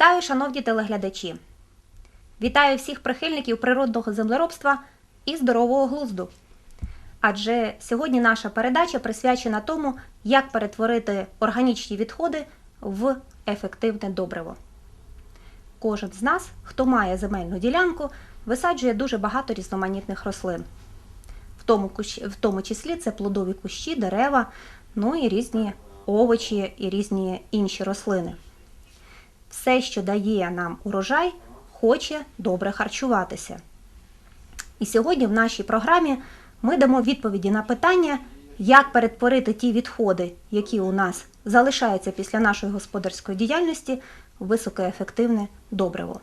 Вітаю, шановні телеглядачі! Вітаю всіх прихильників природного землеробства і здорового глузду. Адже сьогодні наша передача присвячена тому, як перетворити органічні відходи в ефективне добриво. Кожен з нас, хто має земельну ділянку, висаджує дуже багато різноманітних рослин. В тому, в тому числі це плодові кущі, дерева, ну і різні овочі і різні інші рослини. Все, що дає нам урожай, хоче добре харчуватися. І сьогодні в нашій програмі ми дамо відповіді на питання, як перетворити ті відходи, які у нас залишаються після нашої господарської діяльності, в високоефективне добриво.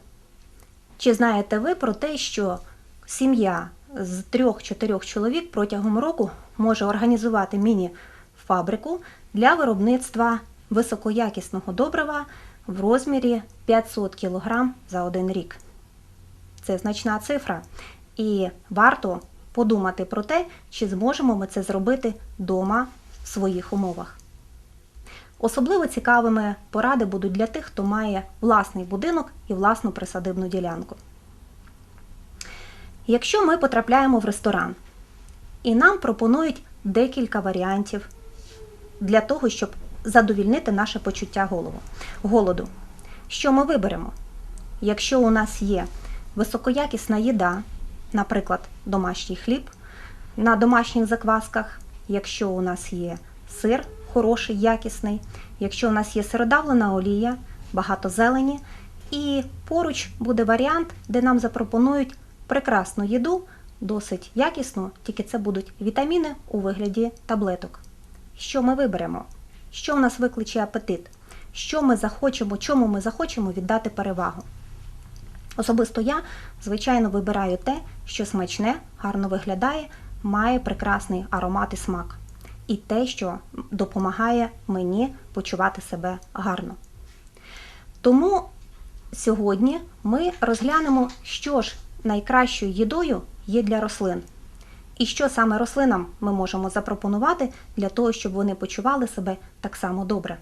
Чи знаєте ви про те, що сім'я з трьох-чотирьох чоловік протягом року може організувати міні-фабрику для виробництва високоякісного добрива в розмірі 500 кг за один рік? Це значна цифра. І варто подумати про те, чи зможемо ми це зробити вдома в своїх умовах. Особливо цікавими поради будуть для тих, хто має власний будинок і власну присадибну ділянку. Якщо ми потрапляємо в ресторан і нам пропонують декілька варіантів для того, щоб задовільнити наше почуття голову, голоду, що ми виберемо? Якщо у нас є високоякісна їда, наприклад, домашній хліб на домашніх заквасках, якщо у нас є сир хороший, якісний, якщо у нас є сиродавлена олія, багато зелені, і поруч буде варіант, де нам запропонують прекрасну їду, досить якісну, тільки це будуть вітаміни у вигляді таблеток. Що ми виберемо? Що в нас викличе апетит? Що ми захочемо, чому ми захочемо віддати перевагу? Особисто я, звичайно, вибираю те, що смачне, гарно виглядає, має прекрасний аромат і смак. І те, що допомагає мені почувати себе гарно. Тому сьогодні ми розглянемо, що ж найкращою їдою є для рослин. І що саме рослинам ми можемо запропонувати для того, щоб вони почували себе так само добре.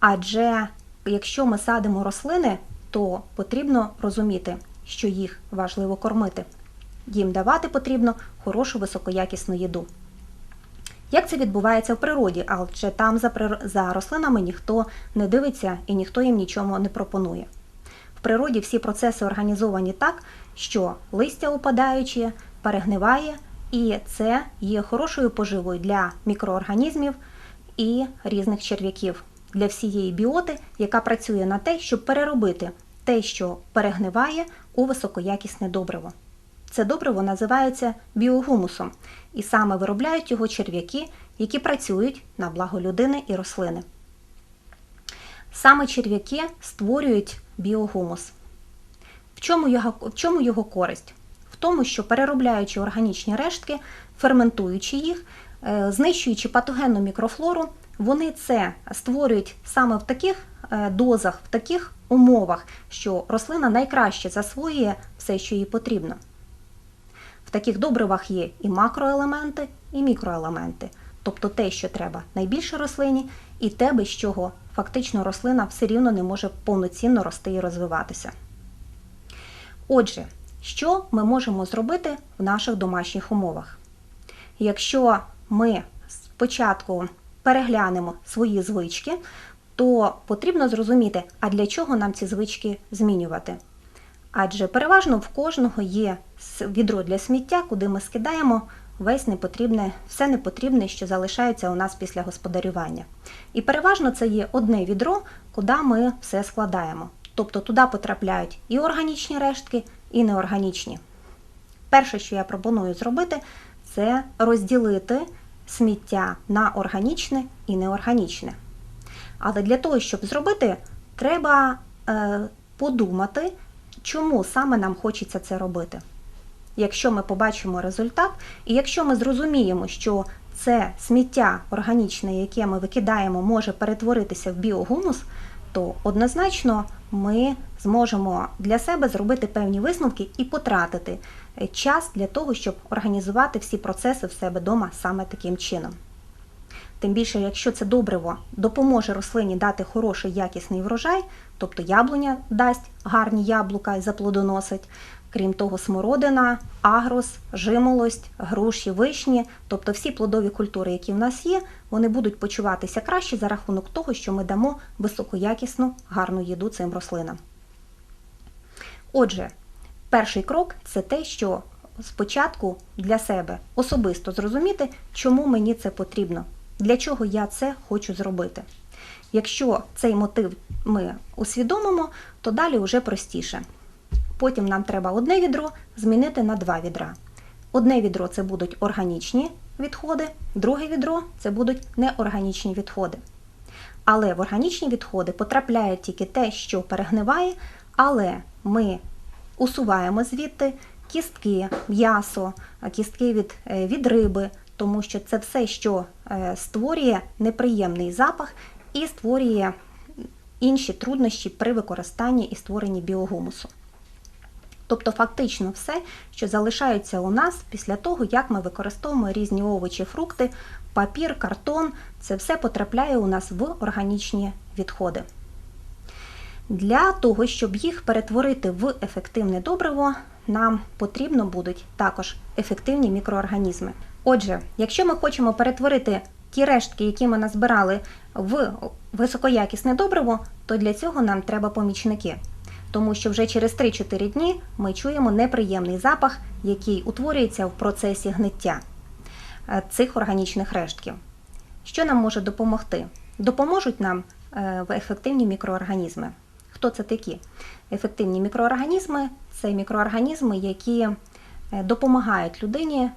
Адже якщо ми садимо рослини, то потрібно розуміти, що їх важливо кормити. Їм давати потрібно хорошу високоякісну їду. Як це відбувається в природі, адже там за, рослинами ніхто не дивиться і ніхто їм нічого не пропонує. В природі всі процеси організовані так, що листя упадаючі, перегниває, і це є хорошою поживою для мікроорганізмів і різних черв'яків, для всієї біоти, яка працює на те, щоб переробити те, що перегниває, у високоякісне добриво. Це добриво називається біогумусом, і саме виробляють його черв'яки, які працюють на благо людини і рослини. Саме черв'яки створюють біогумус. В чому його, користь? Тому, що переробляючи органічні рештки, ферментуючи їх, е, знищуючи патогенну мікрофлору, вони це створюють саме в таких е, дозах, в таких умовах, що рослина найкраще засвоює все, що їй потрібно. В таких добривах є і макроелементи, і мікроелементи, тобто те, що треба найбільше рослині, і те, без чого фактично рослина все рівно не може повноцінно рости і розвиватися. Отже, що ми можемо зробити в наших домашніх умовах? Якщо ми спочатку переглянемо свої звички, то потрібно зрозуміти, а для чого нам ці звички змінювати. Адже переважно в кожного є відро для сміття, куди ми скидаємо весь непотрібне, все непотрібне, що залишається у нас після господарювання. І переважно це є одне відро, куди ми все складаємо. Тобто туди потрапляють і органічні рештки, і неорганічні. Перше, що я пропоную зробити, це розділити сміття на органічне і неорганічне. Але для того, щоб зробити, треба е, подумати, чому саме нам хочеться це робити. Якщо ми побачимо результат, і якщо ми зрозуміємо, що це сміття органічне, яке ми викидаємо, може перетворитися в біогумус, то однозначно ми зможемо для себе зробити певні висновки і потратити е, час для того, щоб організувати всі процеси в себе вдома саме таким чином. Тим більше, якщо це добриво допоможе рослині дати хороший якісний врожай, тобто яблуня дасть гарні яблука і заплодоносить. Крім того, смородина, агрос, жимолость, груші, вишні, тобто всі плодові культури, які в нас є, вони будуть почуватися краще за рахунок того, що ми дамо високоякісну гарну їду цим рослинам. Отже, перший крок це те, що спочатку для себе особисто зрозуміти, чому мені це потрібно, для чого я це хочу зробити. Якщо цей мотив ми усвідомимо, то далі вже простіше. Потім нам треба одне відро змінити на два відра. Одне відро це будуть органічні відходи, друге відро це будуть неорганічні відходи. Але в органічні відходи потрапляє тільки те, що перегниває, але ми усуваємо звідти кістки, м'ясо, кістки від, е, від риби, тому що це все, що е, створює неприємний запах і створює інші труднощі при використанні і створенні біогумусу. Тобто фактично все, що залишається у нас після того, як ми використовуємо різні овочі, фрукти, папір, картон, це все потрапляє у нас в органічні відходи. Для того, щоб їх перетворити в ефективне добриво, нам потрібно будуть також ефективні мікроорганізми. Отже, якщо ми хочемо перетворити ті рештки, які ми назбирали в високоякісне добриво, то для цього нам треба помічники. Тому що вже через 3-4 дні ми чуємо неприємний запах, який утворюється в процесі гниття е, цих органічних рештків. Що нам може допомогти? Допоможуть нам е, ефективні мікроорганізми. Хто це такі? Ефективні мікроорганізми це мікроорганізми, які е, допомагають людині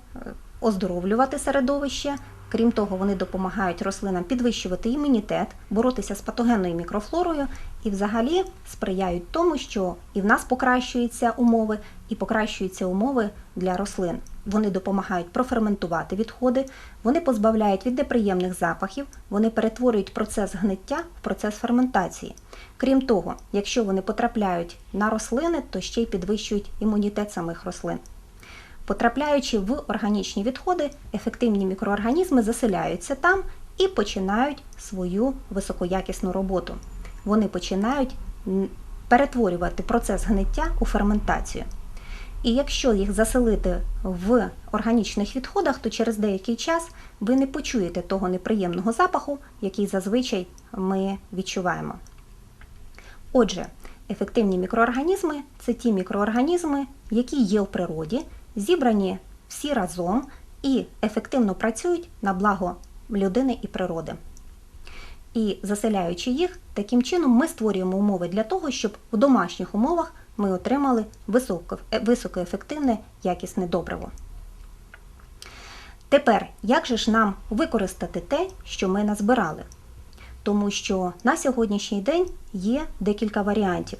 оздоровлювати середовище. Крім того, вони допомагають рослинам підвищувати імунітет, боротися з патогенною мікрофлорою і взагалі сприяють тому, що і в нас покращуються умови, і покращуються умови для рослин. Вони допомагають проферментувати відходи, вони позбавляють від неприємних запахів, вони перетворюють процес гниття в процес ферментації. Крім того, якщо вони потрапляють на рослини, то ще й підвищують імунітет самих рослин. Потрапляючи в органічні відходи, ефективні мікроорганізми заселяються там і починають свою високоякісну роботу. Вони починають перетворювати процес гниття у ферментацію. І якщо їх заселити в органічних відходах, то через деякий час ви не почуєте того неприємного запаху, який зазвичай ми відчуваємо. Отже, ефективні мікроорганізми це ті мікроорганізми, які є в природі, зібрані всі разом і ефективно працюють на благо людини і природи. І заселяючи їх, таким чином ми створюємо умови для того, щоб в домашніх умовах ми отримали е, високоефективне якісне добриво. Тепер, як же ж нам використати те, що ми назбирали? Тому що на сьогоднішній день є декілька варіантів.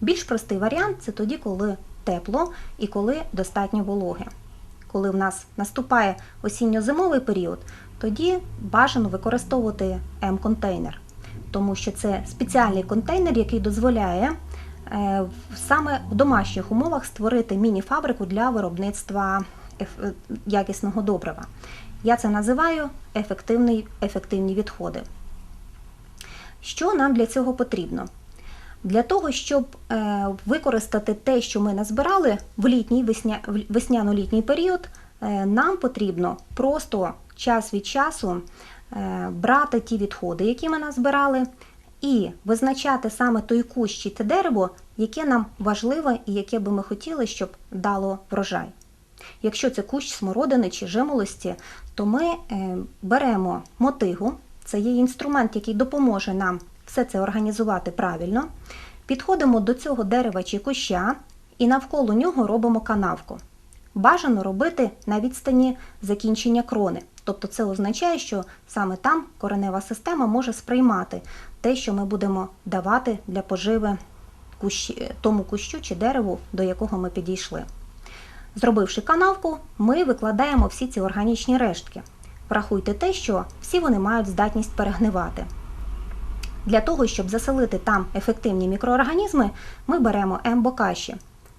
Більш простий варіант це тоді, коли тепло і коли достатньо вологи. Коли в нас наступає осінньо-зимовий період, тоді бажано використовувати М-контейнер, тому що це спеціальний контейнер, який дозволяє е, саме в домашніх умовах створити міні-фабрику для виробництва якісного добрива. Я це називаю ефективні відходи. Що нам для цього потрібно? Для того, щоб е, використати те, що ми назбирали в літній весняно-літній період, е, нам потрібно просто час від часу е, брати ті відходи, які ми назбирали, і визначати саме той кущ чи те дерево, яке нам важливе і яке би ми хотіли, щоб дало врожай. Якщо це кущ смородини чи жимолості, то ми беремо мотигу, це є інструмент, який допоможе нам все це організувати правильно. Підходимо до цього дерева чи куща і навколо нього робимо канавку. Бажано робити на відстані закінчення крони. Тобто це означає, що саме там коренева система може сприймати те, що ми будемо давати для поживи кущі, тому кущу чи дереву, до якого ми підійшли. Зробивши канавку, ми викладаємо всі ці органічні рештки. Врахуйте те, що всі вони мають здатність перегнивати. Для того, щоб заселити там ефективні мікроорганізми, ми беремо ембокаші.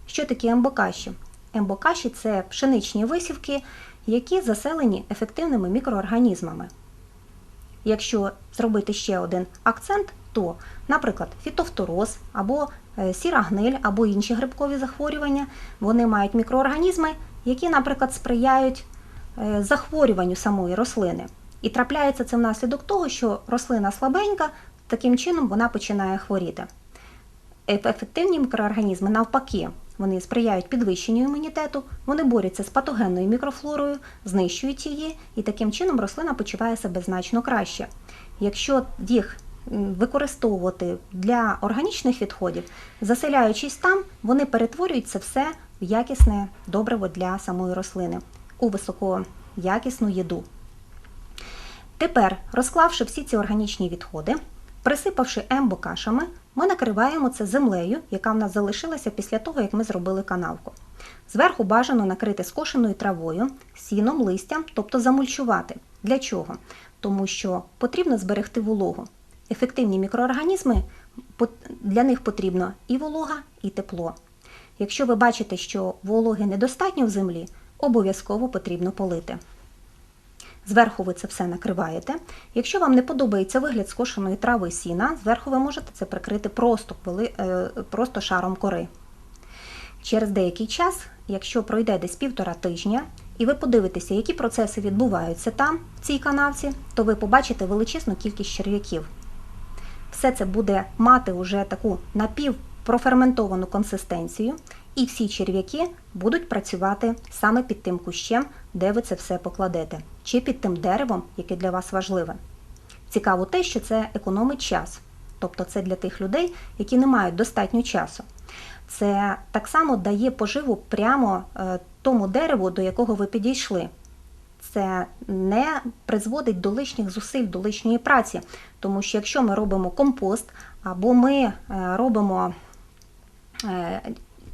Що такі ембокаші? Ембокаші це пшеничні висівки, які заселені ефективними мікроорганізмами. Якщо зробити ще один акцент, то, наприклад, фітофтороз або е, сіра гниль, або інші грибкові захворювання, вони мають мікроорганізми, які, наприклад, сприяють е, захворюванню самої рослини. І трапляється це внаслідок того, що рослина слабенька, таким чином вона починає хворіти. Ефективні мікроорганізми навпаки, вони сприяють підвищенню імунітету, вони борються з патогенною мікрофлорою, знищують її, і таким чином рослина почуває себе значно краще. Якщо їх використовувати для органічних відходів, заселяючись там, вони перетворюють це все в якісне добриво для самої рослини, у високоякісну їду. Тепер, розклавши всі ці органічні відходи, присипавши ембокашами, ми накриваємо це землею, яка в нас залишилася після того, як ми зробили канавку. Зверху бажано накрити скошеною травою, сіном, листям, тобто замульчувати. Для чого? Тому що потрібно зберегти вологу. Ефективні мікроорганізми для них потрібно і волога, і тепло. Якщо ви бачите, що вологи недостатньо в землі, обов'язково потрібно полити. Зверху ви це все накриваєте. Якщо вам не подобається вигляд скошеної трави сіна, зверху ви можете це прикрити просто, е, просто шаром кори. Через деякий час, якщо пройде десь півтора тижня, і ви подивитеся, які процеси відбуваються там, в цій канавці, то ви побачите величезну кількість черв'яків. Все це буде мати уже таку напівпроферментовану консистенцію, і всі черв'яки будуть працювати саме під тим кущем, де ви це все покладете, чи під тим деревом, яке для вас важливе. Цікаво те, що це економить час, тобто це для тих людей, які не мають достатньо часу. Це так само дає поживу прямо е, тому дереву, до якого ви підійшли. Це не призводить до лишніх зусиль, до лишньої праці. Тому що якщо ми робимо компост або ми е, робимо е,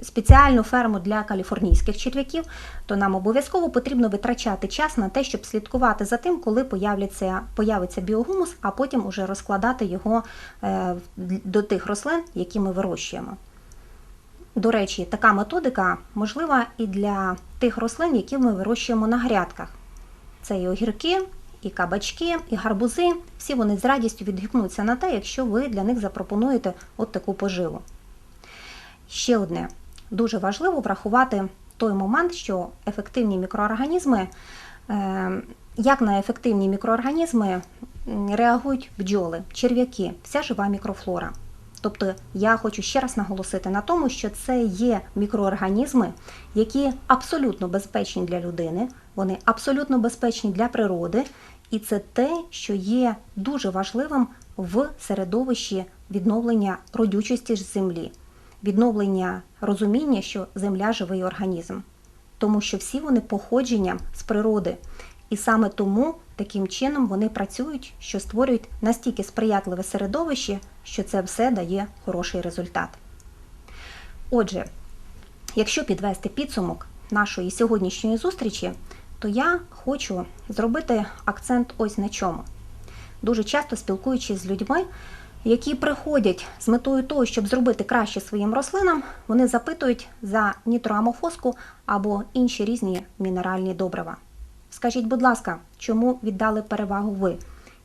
спеціальну ферму для каліфорнійських черв'яків, то нам обов'язково потрібно витрачати час на те, щоб слідкувати за тим, коли появляться, появиться біогумус, а потім уже розкладати його е, до тих рослин, які ми вирощуємо. До речі, така методика можлива і для тих рослин, які ми вирощуємо на грядках. Це і огірки, і кабачки, і гарбузи. Всі вони з радістю відгукнуться на те, якщо ви для них запропонуєте от таку поживу. Ще одне дуже важливо врахувати той момент, що ефективні мікроорганізми, е, як на ефективні мікроорганізми реагують бджоли, черв'яки, вся жива мікрофлора. Тобто я хочу ще раз наголосити на тому, що це є мікроорганізми, які абсолютно безпечні для людини, вони абсолютно безпечні для природи, і це те, що є дуже важливим в середовищі відновлення родючості землі, відновлення розуміння, що земля живий організм, тому що всі вони походженням з природи. І саме тому таким чином вони працюють, що створюють настільки сприятливе середовище, що це все дає хороший результат. Отже, якщо підвести підсумок нашої сьогоднішньої зустрічі, то я хочу зробити акцент ось на чому. Дуже часто спілкуючись з людьми, які приходять з метою того, щоб зробити краще своїм рослинам, вони запитують за нітроамофоску або інші різні мінеральні добрива. Скажіть, будь ласка, чому віддали перевагу ви,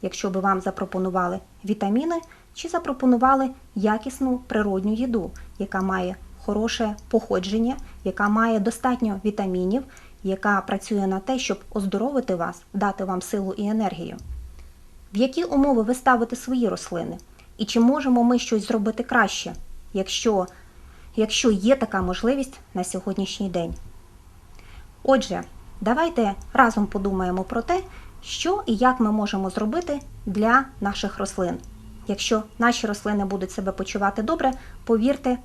якщо би вам запропонували вітаміни чи запропонували якісну природню їду, яка має хороше походження, яка має достатньо вітамінів, яка працює на те, щоб оздоровити вас, дати вам силу і енергію? В які умови ви ставите свої рослини? І чи можемо ми щось зробити краще, якщо, якщо є така можливість на сьогоднішній день? Отже, давайте разом подумаємо про те, що і як ми можемо зробити для наших рослин. Якщо наші рослини будуть себе почувати добре, повірте,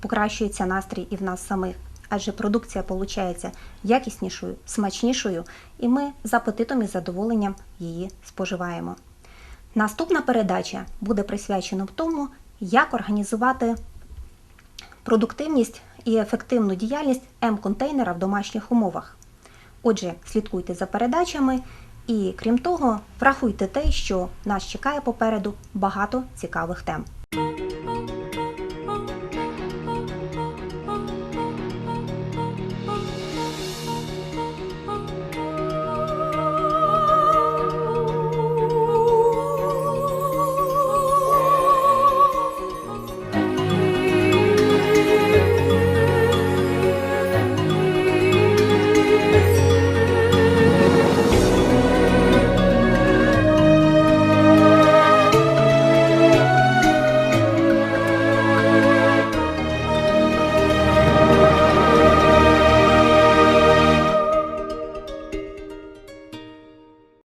покращується настрій і в нас самих. Адже продукція виходить якіснішою, смачнішою, і ми з апетитом і задоволенням її споживаємо. Наступна передача буде присвячена тому, як організувати продуктивність і ефективну діяльність М-контейнера в домашніх умовах. Отже, слідкуйте за передачами і, крім того, врахуйте те, що нас чекає попереду багато цікавих тем.